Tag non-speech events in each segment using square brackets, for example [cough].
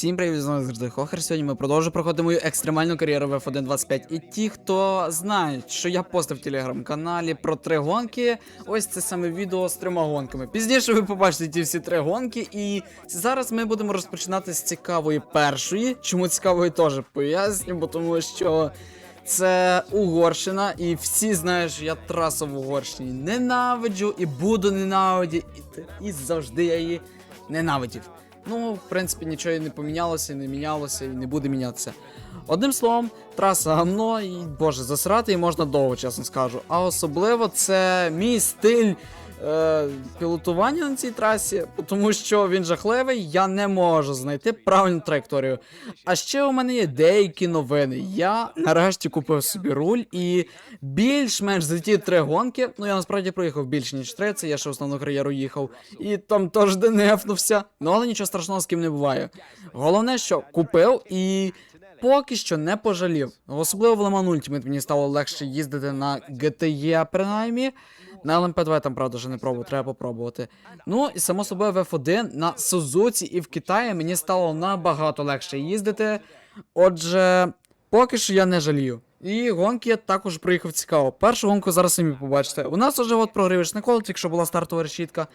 Всім привіт, з вами завжди Хохер. Сьогодні ми продовжуємо проходити мою екстремальну кар'єру в F1 25. І ті, хто знають, що я постив в телеграм-каналі про три гонки, ось це саме відео з трьома гонками. Пізніше ви побачите ті всі три гонки, і зараз ми будемо розпочинати з цікавої першої. Чому цікавої теж поясню, бо тому що. Це Угорщина, і всі знають, що я трасу в Угорщині ненавиджу і буду ненавидіти, і, і завжди я її ненавидів. Ну, в принципі, нічого і не помінялося, і не мінялося, і не буде мінятися. Одним словом, траса гамно, і боже, засрати її можна довго, чесно скажу. А особливо це мій стиль е, пілотування на цій трасі, тому що він жахливий, я не можу знайти правильну траєкторію. А ще у мене є деякі новини. Я нарешті купив собі руль і більш-менш за ті три гонки. Ну я насправді проїхав більше, ніж три, це я ще основну кар'єру їхав. І там теж денефнувся. Ну але нічого страшного з ким не буває. Головне, що купив і. Поки що не пожалів. Особливо в Le Mans Ultimate мені стало легше їздити на GTE, принаймні. На LMP2 там, правда, вже не пробував, треба попробувати. Ну і само собою в F1 на Сузуці і в Китаї мені стало набагато легше їздити. Отже, поки що я не жалію. І гонки я також приїхав цікаво. Першу гонку зараз самі побачите. У нас уже от прогрівочне коло, тільки що була стартова решітка.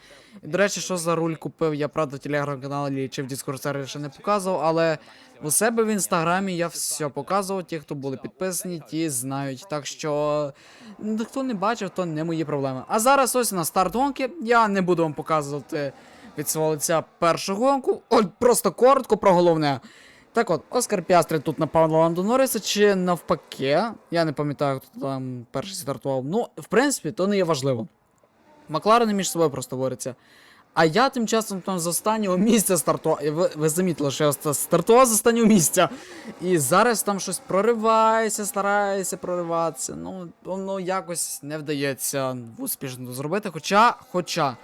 До речі, що за руль купив, я правда в телеграм-каналі чи в Discord ще не показував, але у себе в інстаграмі я все показував. Ті, хто були підписані, ті знають. Так що хто не бачив, то не мої проблеми. А зараз ось на старт гонки. Я не буду вам показувати від свого лиця першу гонку. От просто коротко про головне. Так от, Оскар Піастри тут напав на Ланду Норриса, чи навпаки. Я не пам'ятаю, хто там перший стартував. Ну, в принципі, то не є важливо. Макларени між собою просто борються. А я тим часом там з останнього місця стартував. Ви, ви замітили, що я стартував з останнього місця. І зараз там щось проривається, старається прориватися. Ну, воно якось не вдається успішно зробити. Хоча, хоча.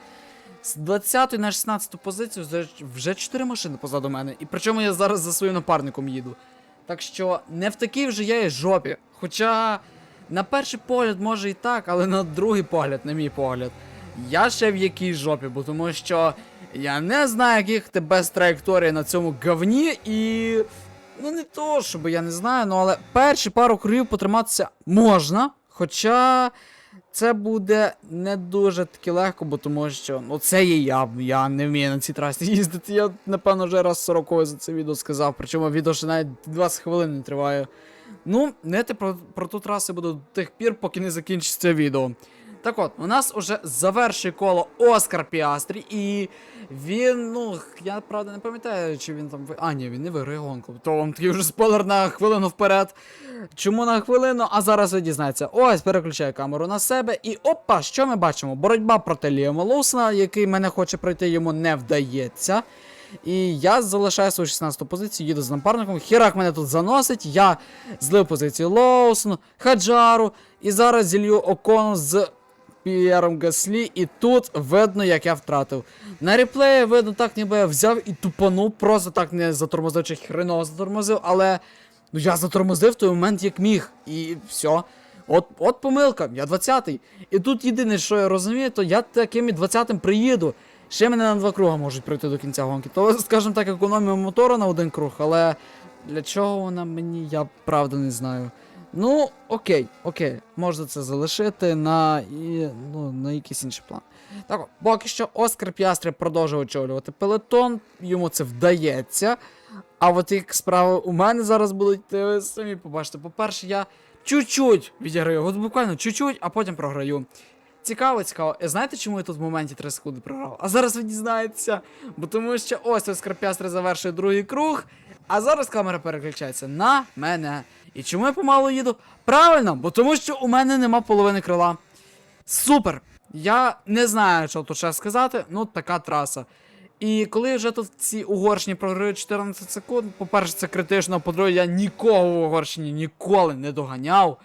З 20 на 16 позицію вже- вже 4 машини позаду мене. І причому я зараз за своїм напарником їду. Так що не в такій вже я і жопі. Хоча на перший погляд може і так, але на другий погляд, на мій погляд, я ще в якій жопі, бо тому що я не знаю, яких ти без траєкторії на цьому говні і. Ну не то, щоб я не знаю, ну але перші пару кругів потриматися можна. Хоча це буде не дуже таки легко, бо тому що ну це є я. Я не вмію на цій трасі їздити. Я напевно вже раз 40 за це відео сказав. Причому відео ще навіть 20 хвилин не триває. Ну, не про, про ту трасу буду до тих пір, поки не закінчиться відео. Так от, у нас уже завершує коло Оскар Піастрі, і він, ну, я правда не пам'ятаю, чи він там. А, ні, він не виграє гонку. То вам такий вже спойлер на хвилину вперед. Чому на хвилину? А зараз ви дізнаєтеся. Ось, переключаю камеру на себе. І опа, що ми бачимо? Боротьба проти Ліама Лоусона, який мене хоче пройти, йому не вдається. І я залишаю свою 16 позицію, їду з напарником. Хірак мене тут заносить. Я злив позицію Лоусону, Хаджару. І зараз зілью Окону з П'єром Гаслі. І тут видно, як я втратив. На реплеї видно так, ніби я взяв і тупанув, просто так не затормозив чи хреново затормозив, але ну я затормозив той момент, як міг. І все. От, от помилка, я 20-й. І тут єдине, що я розумію, то я таким і 20-м приїду. Ще мене на два круга можуть пройти до кінця гонки. То, скажімо так, економія мотора на один круг, але для чого вона мені, я правда не знаю. Ну, окей, окей, можна це залишити на, і, ну, на якийсь інший план. Так, от, поки що Оскар Піастрі продовжує очолювати пелетон, йому це вдається. А от як справи у мене зараз будуть, ви самі побачите. По-перше, я чуть-чуть відіграю, от буквально чуть-чуть, а потім програю. Цікаво, цікаво. І знаєте, чому я тут в моменті 3 секунди програв? А зараз ви дізнаєтеся. Бо тому що ось Оскар Піастри завершує другий круг, а зараз камера переключається на мене. І чому я помалу їду? Правильно, бо тому що у мене нема половини крила. Супер! Я не знаю, що тут ще сказати, ну така траса. І коли вже тут ці Угорщині програють 14 секунд, по-перше, це критично, по-друге, я нікого в Угорщині ніколи не доганяв.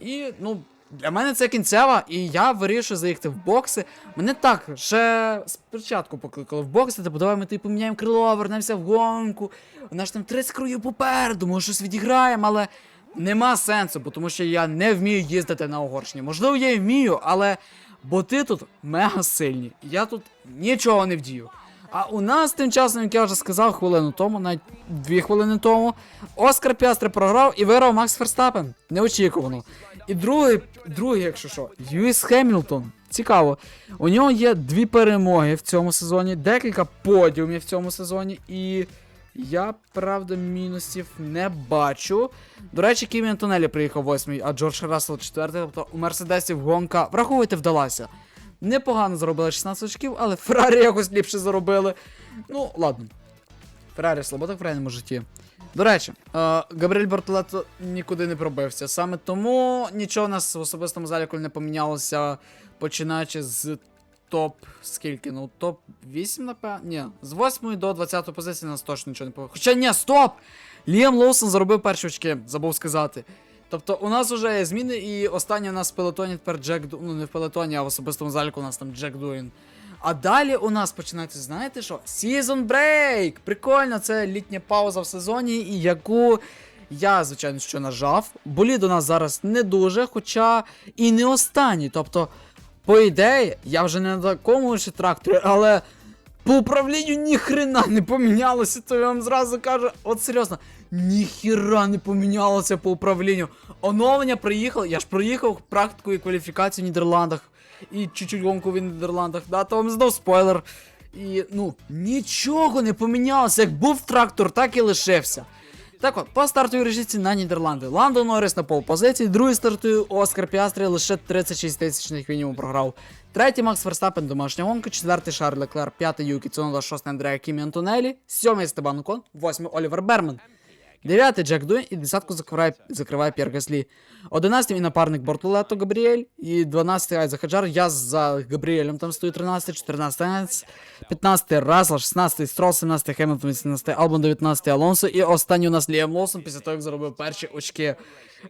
І, ну, для мене це кінцева, і я вирішую заїхати в бокси. Мене так ще спочатку покликали в бокси, типу, давай ми типу поміняємо крило, вернемося в гонку. У нас там 30 кругів попереду, може щось відіграємо, але нема сенсу, бо тому що я не вмію їздити на Угорщині. Можливо, я і вмію, але боти тут мега сильні. Я тут нічого не вдію. А у нас тим часом, як я вже сказав, хвилину тому, навіть дві хвилини тому, Оскар Піастри програв і виграв Макс Ферстапен. Неочікувано. І другий, другий, якщо що, Льюіс Хемілтон. Цікаво. У нього є дві перемоги в цьому сезоні, декілька подіумів в цьому сезоні, і я, правда, мінусів не бачу. До речі, Кімі Антонелі приїхав восьмий, а Джордж Рассел четвертий. Тобто у Мерседесів гонка, враховуйте, вдалася. Непогано заробили 16 очків, але Феррарі [laughs] якось ліпше заробили. Ну, ладно. Феррарі слабо в реальному житті. До речі, е, Габріель Бортолето нікуди не пробився. Саме тому нічого у нас в особистому заліку не помінялося, починаючи з топ. Скільки? Ну, топ 8, напевно? Ні, з 8 до 20 позиції нас точно нічого не помінялося. Хоча ні, стоп! Ліам Лоусон заробив перші очки, забув сказати. Тобто у нас вже є зміни, і останній у нас в пелетоні тепер Джек Ду... Ну не в пелетоні, а в особистому заліку у нас там Джек Дуін. А далі у нас починається, знаєте що? Season Break! Прикольно, це літня пауза в сезоні, яку я, звичайно, що нажав. Болід у нас зараз не дуже, хоча і не останній. Тобто, по ідеї, я вже не на такому ще тракторі, але по управлінню ніхрена не помінялося, то я вам зразу кажу, от серйозно, ніхіра не помінялося по управлінню. Оновлення приїхало, я ж проїхав практику і кваліфікацію в Нідерландах і чуть-чуть гонку в Нідерландах, да, то вам знов спойлер. І ну, нічого не помінялося. Як був трактор, так і лишився. Так от, по стартовій режиці на Нідерланди. Ландо Норріс на полпозиції, другий стартує Оскар Піастрі лише 36 тисячних мінімум програв. Третій Макс Верстапен, домашня гонка, четвертий Шарль Леклер, п'ятий Юкі Цунода, шостий Андреа Кімі Антонелі, сьомий Стебан Окон, восьмий Олівер Берман. Дев'ятий Джек Дуін і десятку закриває, закриває П'єр Гаслі. Одинадцятий мій напарник Бортолето Габріель. І дванадцятий Айза Хаджар. Я за Габріелем там стою 13, 14 Айнс, 15 Рассел, 16 Строл, 17 Хемілтон, 18 Албон, 19 Алонсо. І останній у нас Ліам Лоусон після того, як заробив перші очки.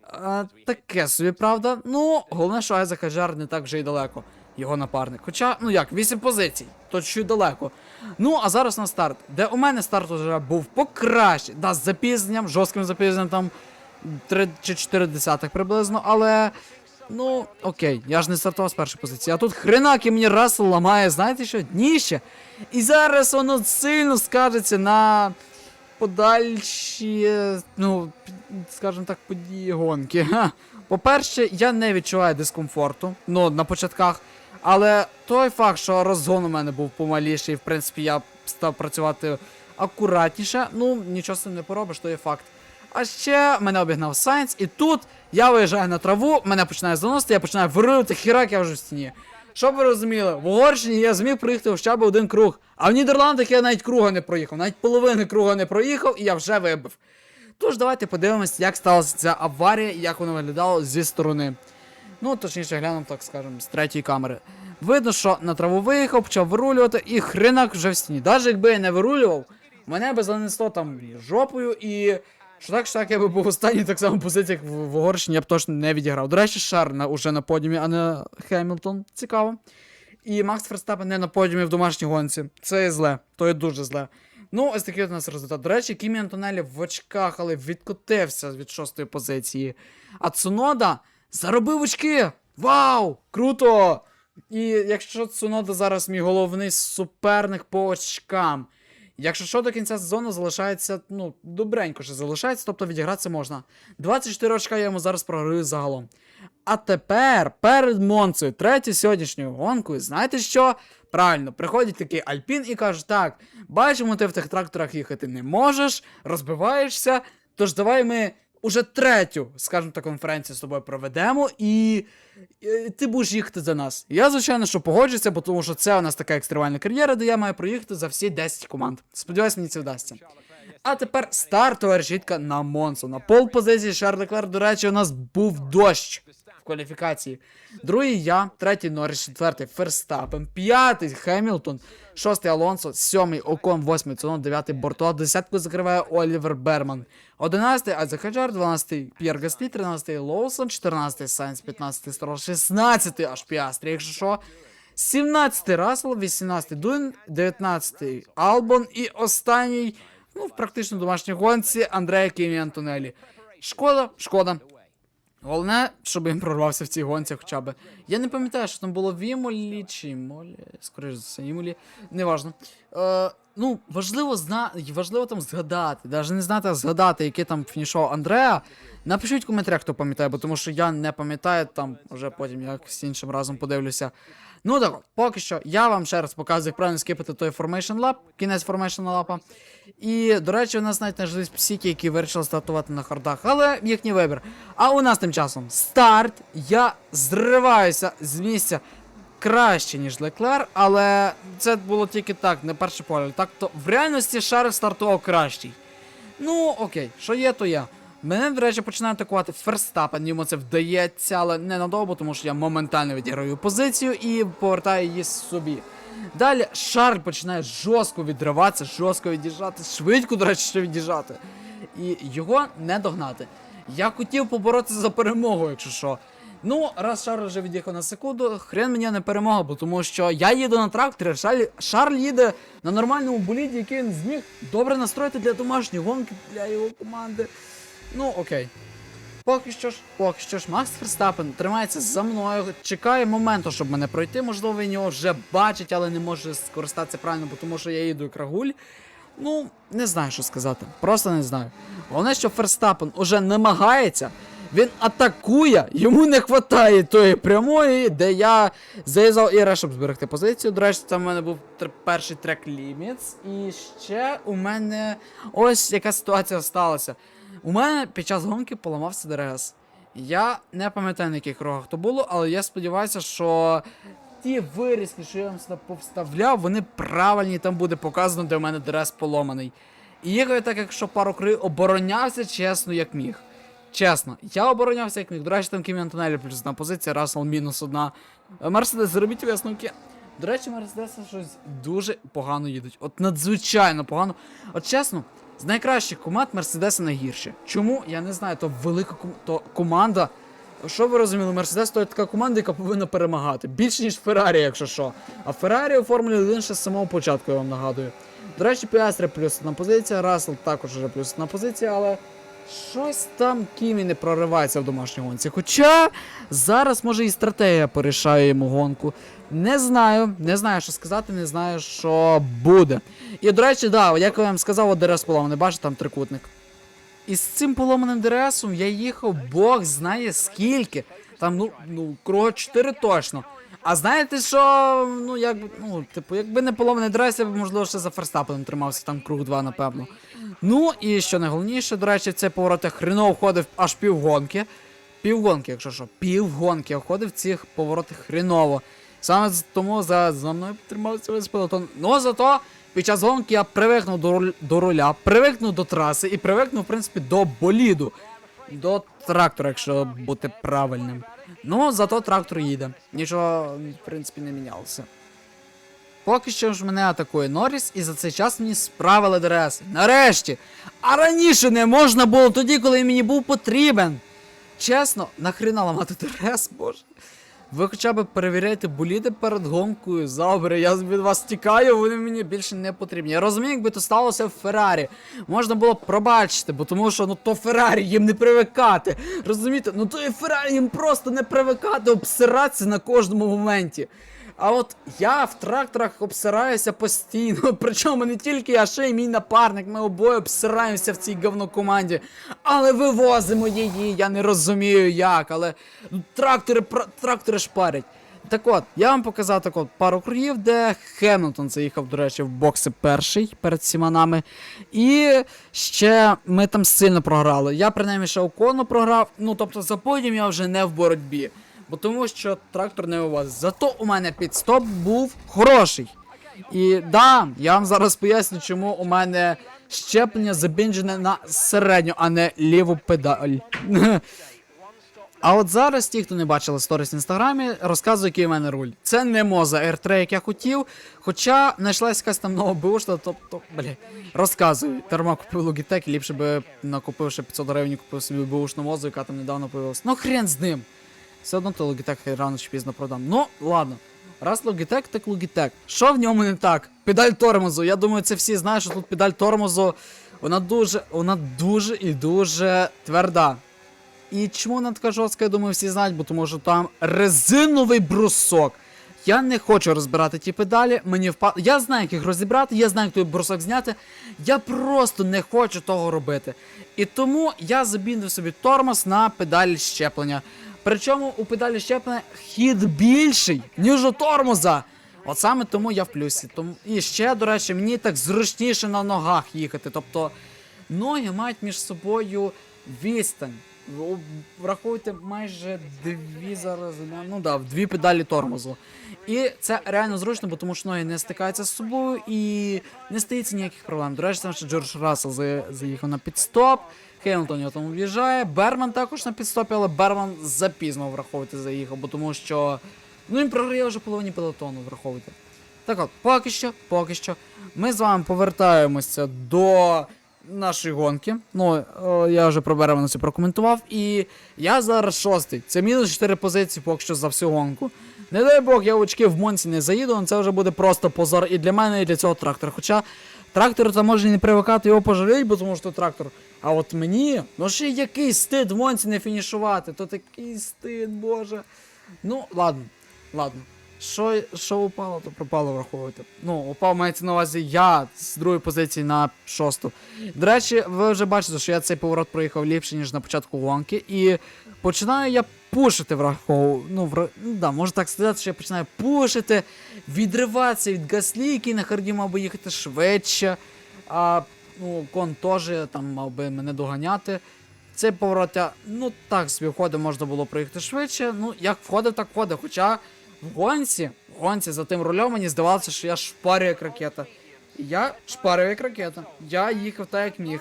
А, таке собі, правда. Ну, головне, що Айза Хаджар не так вже й далеко. Його напарник. Хоча, ну як, 8 позицій, то чуть далеко. Ну, а зараз на старт, де у мене старт вже був покраще. Да, з запізненням, жорстким запізненням там 3 чи 4 десятих приблизно, але. Ну, окей, я ж не стартував з першої позиції. А тут хренак і мені Рассел ламає, знаєте що, дніще. І зараз воно сильно скажеться на подальші, ну, скажімо так, події гонки. По-перше, я не відчуваю дискомфорту, ну, на початках. Але той факт, що розгон у мене був помаліший, в принципі, я став працювати акуратніше, ну, нічого з цим не поробиш, то є факт. А ще мене обігнав Сайнс, і тут я виїжджаю на траву, мене починає заносити, я починаю вирити, хірак, я вже в стіні. Щоб ви розуміли, в Угорщині я зміг проїхати хоча б один круг. А в Нідерландах я навіть круга не проїхав, навіть половини круга не проїхав, і я вже вибив. Тож давайте подивимось, як сталася ця аварія і як воно виглядало зі сторони. Ну, точніше, глянемо, так скажемо, з третьої камери. Видно, що на траву виїхав, почав вирулювати, і хренак вже в стіні. Навіть якби я не вирулював, мене би занесло там жопою і. Що так, що так, я би був останній так само позиціях в, в Угорщині, я б точно не відіграв. До речі, Шар на, уже на подіумі, а не Хемілтон. Цікаво. І Макс Ферстапен не на подіумі в домашній гонці. Це зле, то є дуже зле. Ну, ось такий у нас результат. До речі, Кімі Антонелі в очках, але відкотився від шостої позиції. А Цунода заробив очки! Вау! Круто! І якщо Цунода зараз мій головний суперник по очкам. Якщо що до кінця сезону залишається, ну, добренько ще залишається, тобто відігратися можна. 24 очка я йому зараз програю загалом. А тепер перед Монцею, третьою сьогоднішньою гонкою, знаєте що? Правильно, приходить такий Альпін і каже: так, бачимо, ти в тих тракторах їхати не можеш, розбиваєшся. Тож давай ми уже третю, скажімо так, конференцію з тобою проведемо, і, і ти будеш їхати за нас. Я, звичайно, що погоджуся, бо тому що це у нас така екстремальна кар'єра, де я маю проїхати за всі 10 команд. Сподіваюсь, мені це вдасться. А тепер стартова решітка на Монсу. На пол позиції Шарль Леклер, до речі, у нас був дощ в кваліфікації. Другий я, третій Норріс, четвертий Ферстапен, п'ятий Хемілтон, шостий Алонсо, сьомий Окон, восьмий Цунон, дев'ятий Борто, десятку закриває Олівер Берман, одинадцятий Азехаджар, дванадцятий П'єр Гаслі, тринадцятий Лоусон, чотирнадцятий Сайнс, п'ятнадцятий Строл, шістнадцятий аж Піастрі, якщо що. 17-й Рассел, 18-й Дуін, 19-й Албон і останній, ну, в практично домашній гонці Андрея Кімі Антонелі. Шкода, шкода. Головне, щоб він прорвався в цій гонці хоча б. Я не пам'ятаю, що там було в Імолі чи Імолі, скоріш за все, Імолі, неважно. Е, ну, важливо зна... важливо там згадати, навіть не знати, а згадати, який там фінішував Андреа. Напишіть в коментарях, хто пам'ятає, бо тому що я не пам'ятаю, там вже потім якось іншим разом подивлюся. Ну так, поки що я вам ще раз показую, як правильно скипати той Formation Lab, кінець Formation Lab. І, до речі, у нас навіть знайшлись псіки, які вирішили стартувати на хардах, але їхній вибір. А у нас тим часом старт. Я зриваюся з місця краще, ніж Леклер, але це було тільки так, на перший погляд. Так то в реальності Шарл стартував кращий. Ну, окей, що є, то є. Мене, до речі, починає атакувати Ферстапен, йому це вдається, але ненадовго, тому що я моментально відіграю позицію і повертаю її собі. Далі Шарль починає жорстко відриватися, жорстко від'їжджати, швидко, до речі, ще від'їжджати. І його не догнати. Я хотів поборотися за перемогу, якщо що. Ну, раз Шарль вже від'їхав на секунду, хрен мені не перемога, бо тому що я їду на тракторі, Шарль, Шарль їде на нормальному боліді, який він зміг добре настроїти для домашньої гонки для його команди. Ну, окей. Поки що ж, поки що ж, Макс Ферстапен тримається за мною, чекає моменту, щоб мене пройти. Можливо, він його вже бачить, але не може скористатися правильно, бо тому що я їду як рагуль. Ну, не знаю, що сказати. Просто не знаю. Головне, що Ферстапен уже намагається. Він атакує, йому не вистачає тої прямої, де я заїзав Іра, щоб зберегти позицію. До речі, там у мене був перший трек Limits. І ще у мене ось яка ситуація сталася. У мене під час гонки поламався ДРС. Я не пам'ятаю на яких рогах то було, але я сподіваюся, що ті вирізки, що я вам сюди повставляв, вони правильні, там буде показано, де в мене ДРС поломаний. І їхав я так, якщо пару крив оборонявся чесно, як міг. Чесно, я оборонявся як міг. До речі, там Кімі Антонелі плюс одна позиція, Рассел мінус одна. Е, Мерседес, зробіть висновки. До речі, Мерседеси щось дуже погано їдуть. От надзвичайно погано. От чесно, з найкращих команд Мерседеси найгірші. Чому? Я не знаю, то велика то команда. Що ви розуміли, Мерседес то така команда, яка повинна перемагати. Більше, ніж Феррарі, якщо що. А Феррарі у Формулі 1 ще з самого початку, я вам нагадую. До речі, Піастри плюс одна позиція, Рассел також вже плюс одна позиція, але щось там Кімі не проривається в домашній гонці. Хоча зараз може і стратегія порішає йому гонку. Не знаю, не знаю, що сказати, не знаю, що буде. І до речі, да, як я вам сказав, ДРС поломаний, бачите, там трикутник. І з цим поломаним ДРСом я їхав, Бог знає скільки. Там, ну, ну, круга 4 точно. А знаєте, що, ну, як, ну, типу, якби не поломаний ДРС, я б, можливо, ще за Ферстапеном тримався, там круг 2, напевно. Ну, і що найголовніше, до речі, цей поворот я входив аж півгонки. Півгонки, якщо що, півгонки я входив цих поворотах хреново. Саме тому за, за мною тримався весь пелотон. Ну, зато під час гонки я привикнув до, руль- до руля, привикнув до траси і привикнув, в принципі, до боліду. До трактора, якщо бути правильним. Ну, зато трактор їде. Нічого, в принципі, не мінялося. Поки що ж мене атакує Норріс, і за цей час мені справили ДРС. Нарешті! А раніше не можна було тоді, коли мені був потрібен. Чесно, нахрена ламати ДРС, боже. Ви хоча б перевіряйте боліди перед гонкою. Добре, я від вас тікаю, вони мені більше не потрібні. Я розумію, якби то сталося в Феррарі. Можна було б пробачити, бо тому що ну то Феррарі їм не привикати. Розумієте? Ну то і Феррарі їм просто не привикати, обсиратися на кожному моменті. А от я в тракторах обсираюся постійно. [laughs] Причому не тільки я, ще й мій напарник. Ми обоє обсираємося в цій говнокоманді. Але вивозимо її, я не розумію як, але ну, трактори, трактори шпарять. Так от, я вам показав так от пару кругів, де Хемілтон заїхав, до речі, в бокси перший перед всіма нами. І ще ми там сильно програли. Я принаймні ще Окону програв, ну тобто за подіум я вже не в боротьбі. Бо тому що трактор не вивозить. Зато у мене підстоп був хороший. І да, я вам зараз поясню, чому у мене щеплення забінджене на середню, а не ліву педаль. [laughs] А от зараз ті, хто не бачили сторіс в інстаграмі, розказую, який у мене руль. Це не Моза R3, як я хотів. Хоча знайшлась якась там нова бушта, тобто, бля, розказую. Терма купив Logitech, ліпше би накупивши 500 гривень, купив собі бушну мозу, яка там недавно появилась. Ну хрен з ним. Все одно то Logitech рано чи пізно продам. Ну, ладно. Раз Logitech, так Logitech. Що в ньому не так? Педаль тормозу. Я думаю, це всі знають, що тут педаль тормозу. Вона дуже, вона дуже і дуже тверда. І чому вона така жорстка, я думаю, всі знають, бо тому що там резиновий брусок. Я не хочу розбирати ті педалі. Мені впад... Я знаю, як їх розібрати, я знаю, як той брусок зняти. Я просто не хочу того робити. І тому я забіндив собі тормоз на педалі щеплення. Причому у педалі щеплення хід більший, ніж у тормоза. От саме тому я в плюсі. Тому... І ще, до речі, мені так зручніше на ногах їхати. Тобто ноги мають між собою відстань. Враховуйте майже дві зараз. Ну да, дві педалі тормозу. І це реально зручно, бо тому що ноги не стикаються з собою і не стається ніяких проблем. До речі, там ще Джордж Рассел заїхав на підстоп. Хемілтон його там в'їжджає. Берман також на підстопі, але Берман запізно враховуйте заїхав, бо тому що. Ну він програє вже половині пелотону, враховуйте. Так от, поки що, поки що, ми з вами повертаємося до нашої гонки. Ну, е, я вже про Бермана це прокоментував. І я зараз шостий. Це мінус 4 позиції поки що за всю гонку. Не дай Бог, я очки в Монці не заїду, це вже буде просто позор і для мене, і для цього трактора. Хоча трактор там може не привикати його пожаліють, бо тому що трактор. А от мені, ну ще який стид в Монці не фінішувати, то такий стид, боже. Ну, ладно, ладно. Що, що упало, то пропало, враховуйте. Ну, упав мається на увазі я з другої позиції на шосту. До речі, ви вже бачите, що я цей поворот проїхав ліпше, ніж на початку гонки. І починаю я пушити врахову. Ну, вра... ну да, можна так сказати, що я починаю пушити, відриватися від гаслі, який на харді мав би їхати швидше. А ну, кон теж там мав би мене доганяти. Цей поворот, я, ну так собі входив, можна було проїхати швидше. Ну, як входив, так входив. Хоча в гонці, в гонці за тим рулем мені здавалося, що я шпарю як ракета. Я шпарю як ракета. Я їхав так, як міг.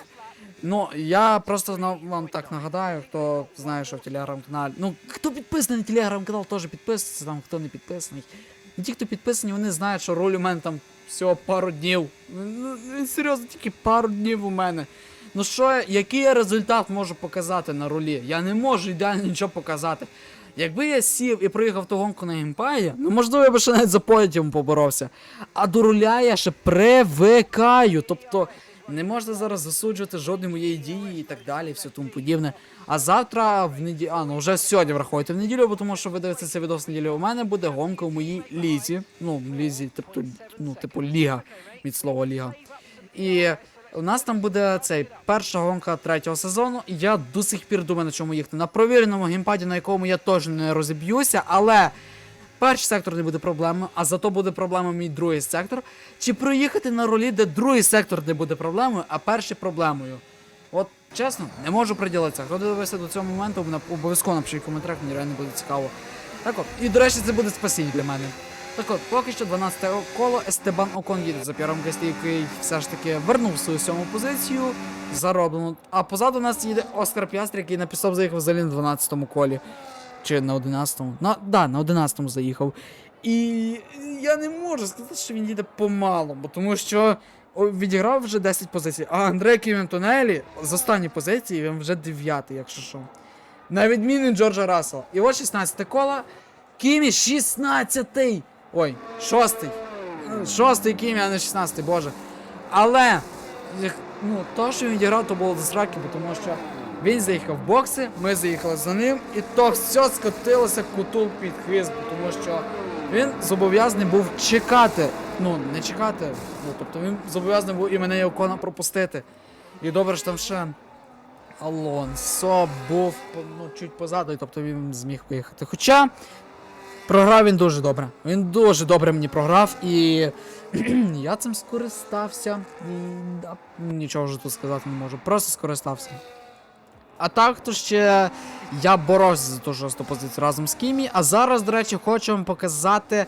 Ну, я просто вам так нагадаю, хто знає, що в телеграм-каналі. Ну, хто підписаний на телеграм-канал, теж підписується, там хто не підписаний. І ті, хто підписані, вони знають, що роль у мене там всього пару днів. Ну, серйозно, тільки пару днів у мене. Ну що, який я результат можу показати на рулі? Я не можу ідеально нічого показати. Якби я сів і проїхав ту гонку на геймпаді, ну можливо, я би ще навіть за подіум поборовся. А до руля я ще привикаю. Тобто не можна зараз засуджувати жодної моєї дії і так далі, все тому подібне. А завтра в неділю, а ну вже сьогодні враховуйте в неділю, бо тому що ви дивитеся цей відос в неділю. У мене буде гонка в моїй лізі. Ну, лізі, тобто, ну, типу, ліга від слова ліга. І у нас там буде цей перша гонка третього сезону. І я до сих пір думаю, на чому їхати. На провіреному геймпаді, на якому я теж не розіб'юся, але перший сектор не буде проблемою, а зато буде проблемою мій другий сектор. Чи проїхати на ролі, де другий сектор не буде проблемою, а перший проблемою. От чесно, не можу приділитися. Хто дивився до цього моменту, обов'язково напишіть в коментарях, мені реально буде цікаво. Так от, і до речі, це буде спасіння для мене. Так от, поки що 12 коло Естебан Окон їде за П'єром Гасті, який все ж таки вернув свою сьому позицію. Зароблено. А позаду нас їде Оскар Піастрі, який на пісок заїхав взагалі на 12-му колі. Чи на 11-му? На, да, на 11-му заїхав. І я не можу сказати, що він їде помало, бо тому що відіграв вже 10 позицій. А Андре Ківентонелі з останньої позиції він вже 9, якщо що. На відміну Джорджа Рассела. І от 16 кола. Кімі 16-й. Ой, 6-й. Шостий Кімі, а не 16-й, боже. Але ну, то, що він відіграв, то було до сраки, тому що він заїхав в бокси, ми заїхали за ним, і то все скотилося кутул під хвіст, тому що він зобов'язаний був чекати. Ну, не чекати. Ну, тобто він зобов'язаний був і мене і Окона пропустити. І добре що там ще Алонсо був ну, чуть позаду, і тобто він зміг виїхати. Хоча програв він дуже добре. Він дуже добре мені програв, і [clears throat] я цим скористався. Да, нічого вже тут сказати не можу. Просто скористався. А так, то ще я боровся за ту шосту позицію разом з Кімі. А зараз, до речі, хочу вам показати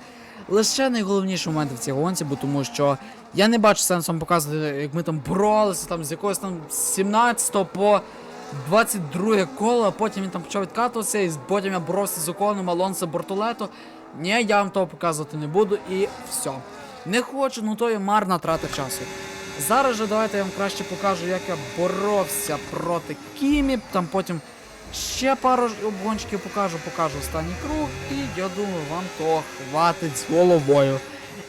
лише найголовніші моменти в цій гонці, бо тому що я не бачу сенсу вам показувати, як ми там боролися там з якогось там 17 по 22 коло, потім він там почав відкатуватися, і потім я боровся з Оконом, Алонсо Бортолето. Ні, я вам того показувати не буду і все. Не хочу, ну то є марна трата часу. Зараз же давайте я вам краще покажу, як я боровся проти Кімі, там потім ще пару обгончиків покажу, покажу останній круг, і я думаю, вам того хватить з головою.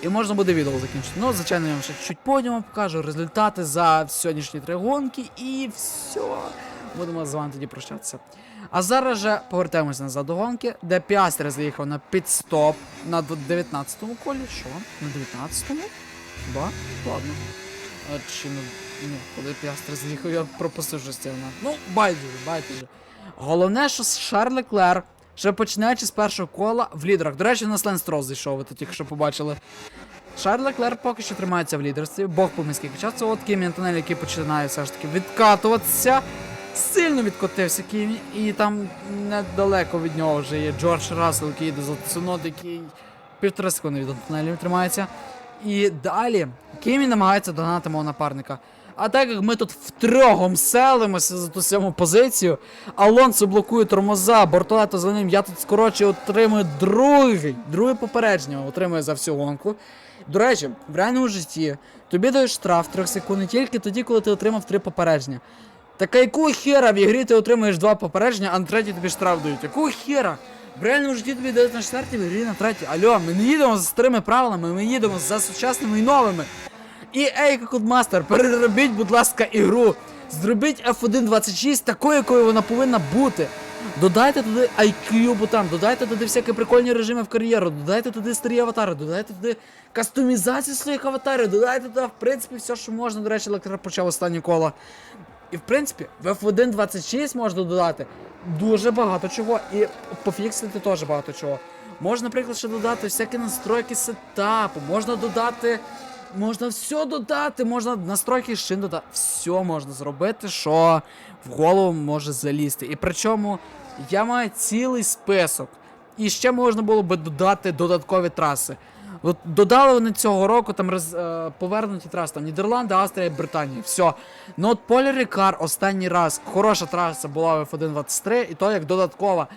І можна буде відео закінчити. Ну, звичайно, я вам ще чуть потім покажу результати за сьогоднішні три гонки і все. Будемо з вами тоді прощатися. А зараз же повертаємося назад до гонки, де Піастер заїхав на підстоп на 19-му колі. Що? На 19-му? Хіба? Ладно. А, чи не. Ні, коли Піастер заїхав, я пропустив щось це. Ну, байдуже, байдуже. Головне, що Шарль Леклер, ще починаючи з першого кола в лідерах. До речі, у нас зайшов, ви тут тільки що побачили. Шарль Леклер поки що тримається в лідерстві. Бог скільки часу. От Кімі Антонелі, який починає все ж таки відкатуватися. Сильно відкотився Кімі, і там недалеко від нього вже є Джордж Рассел, який йде за Цунот, який півтора секунди від Антонелі тримається. І далі Кімі намагається догнати мого напарника. А так як ми тут втрьогом селимося за ту саму позицію, Алонсо блокує тормоза, Бортолето за ним, я тут скороче отримую другий, друге попередження отримую за всю гонку. До речі, в реальному житті тобі дають штраф 3 секунд тільки тоді, коли ти отримав три попередження. Так а яку хера в ігрі ти отримуєш два попередження, а на третій тобі штраф дають? Яку хера? В реальному житті тобі дають на четвертій, в ігрі на третій. Алло, ми не їдемо за старими правилами, ми їдемо за сучасними і новими. І ей, Кодмастер, переробіть, будь ласка, ігру. Зробіть F1.26 такою, якою вона повинна бути. Додайте туди IQ ботан, додайте туди всякі прикольні режими в кар'єру, додайте туди старі аватари, додайте туди кастомізацію своїх аватарів, додайте туди, в принципі, все, що можна. До речі, Леклер почав останнє коло. І в принципі, в F1.26 можна додати дуже багато чого. І пофіксити теж багато чого. Можна, наприклад, ще додати всякі настройки сетапу, можна додати. Можна все додати, можна настройки шин додати. Все можна зробити, що в голову може залізти. І причому я маю цілий список. І ще можна було би додати додаткові траси. От додали вони цього року там роз, е, повернуті траси, там Нідерланди, Австрія, Британія. Все. Ну от Полі Рікар останній раз хороша траса була в F1.23, і то як додаткова.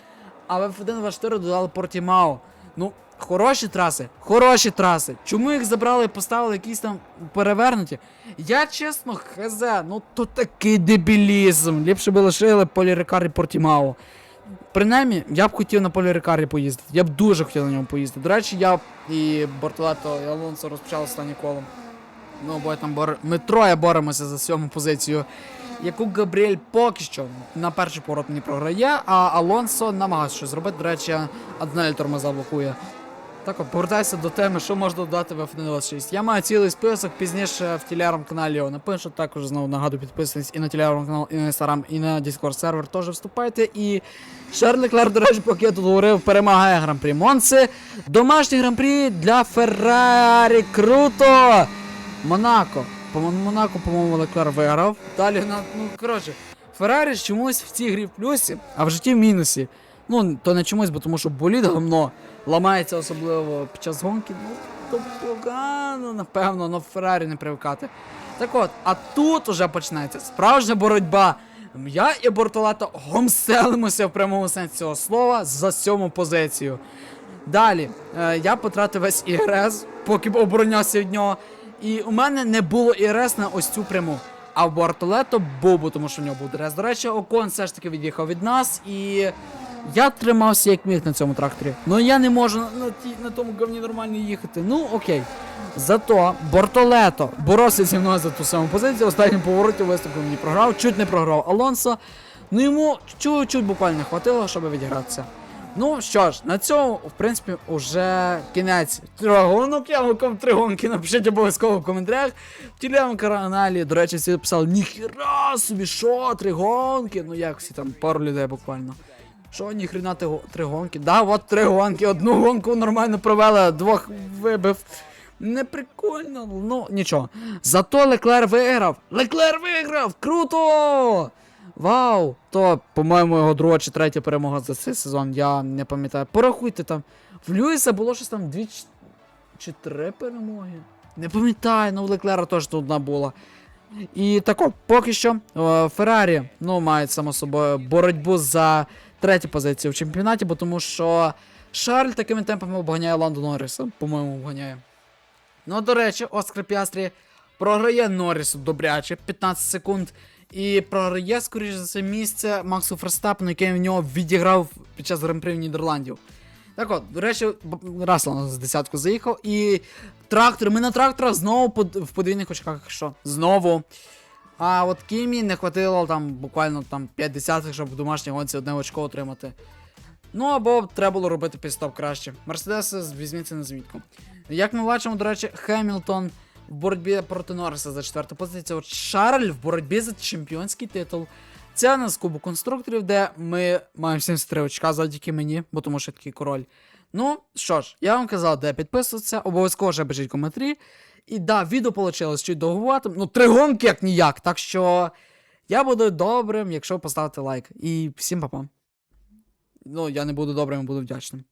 А в F1.24 додали Портімао. Ну, хороші траси, хороші траси. Чому їх забрали і поставили якісь там перевернуті? Я чесно, хз, ну то такий дебілізм. Ліпше би лишили Полі Рікар і Портімао. Принаймні, я б хотів на полі Рикарі поїздити. Я б дуже хотів на ньому поїздити. До речі, я і Бортолето, і Алонсо розпочали останнє колом. Ну, обоє там бор... Ми троє боремося за сьому позицію. Яку Габріель поки що на перший поворот не програє, а Алонсо намагається щось зробити. До речі, Аднель тормоза блокує. Так от, повертайся до теми, що можна додати в F126. Я маю цілий список, пізніше в телеграм каналі його напишу. Також знову нагадую, підписуйтесь і на телеграм канал, і на інстаграм, і на Discord сервер теж вступайте. І Шарль Леклер, до речі, поки я тут говорив, перемагає гран-прі Монци. Домашній гран-прі для Феррарі. Круто! Монако. По Монако, по-моєму, Леклер виграв. Далі на. Ну, коротше, Феррарі чомусь в цій грі в плюсі, а в житті в мінусі. Ну, то не чомусь, бо тому що болід говно ламається особливо під час гонки. Ну, то погано, напевно, на Феррарі не привикати. Так от, а тут уже починається справжня боротьба. Я і Бортолато гомселимося в прямому сенсі цього слова за сьому позицію. Далі, е, я потратив весь ІРС, поки оборонявся від нього. І у мене не було ІРС на ось цю пряму. А в Бортолето був, тому що в нього був ДРС. До речі, Окон все ж таки від'їхав від нас і. Я тримався як міг на цьому тракторі. Ну я не можу на, ті, на тому говні нормально їхати. Ну окей. Зато Бортолето боровся зі мною за ту саму позицію. В повороті виступив мені програв, чуть не програв Алонсо. Ну йому чуть-чуть буквально хватило, щоб відігратися. Ну що ж, на цьому, в принципі, уже кінець трьох гонок. Я вам три гонки напишіть обов'язково в коментарях. В телеграм-каналі, до речі, всі писали, ніхіра собі, що, три гонки. Ну як всі там, пару людей буквально. Що, ніхрена ти три гонки? Да, от три гонки, одну гонку нормально провели, двох вибив. Не прикольно, ну нічого. Зато Леклер виграв. Леклер виграв! Круто! Вау! То, по-моєму, його друга чи третя перемога за цей сезон, я не пам'ятаю. Порахуйте там. В Льюіса було щось там дві чи, три перемоги. Не пам'ятаю, ну в Леклера теж тут одна була. І тако, поки що е, Феррарі ну, мають само собою боротьбу за третю позицію в чемпіонаті, бо тому що Шарль такими темпами обганяє Ландо Норріса, по-моєму, обганяє. Ну, до речі, Оскар Піастрі програє Норрісу добряче 15 секунд. І програє, скоріш за це, місце Максу Ферстапену, яке в нього відіграв під час гран-при Нідерландів. Так от, до речі, Раслан з десятку заїхав, і трактор, ми на тракторах знову в подвійних очках, що? Знову. А от Кімі не хватило там буквально там 5 десятих, щоб в домашній гонці одне очко отримати. Ну або треба було робити підстоп краще. Мерседес візьміться на звідку. Як ми бачимо, до речі, Хемілтон в боротьбі проти Норриса за четверту позицію. От Шарль в боротьбі за чемпіонський титул. Це у нас конструкторів, де ми маємо 73 очка завдяки мені, бо тому що такий король. Ну що ж, я вам казав, де підписуватися, обов'язково ще пишіть коментарі. І да, відео вийшло чуть довгуватим. Ну, три гонки як ніяк. Так що я буду добрим, якщо поставити лайк. І всім па-па. Ну, я не буду добрим, буду вдячним.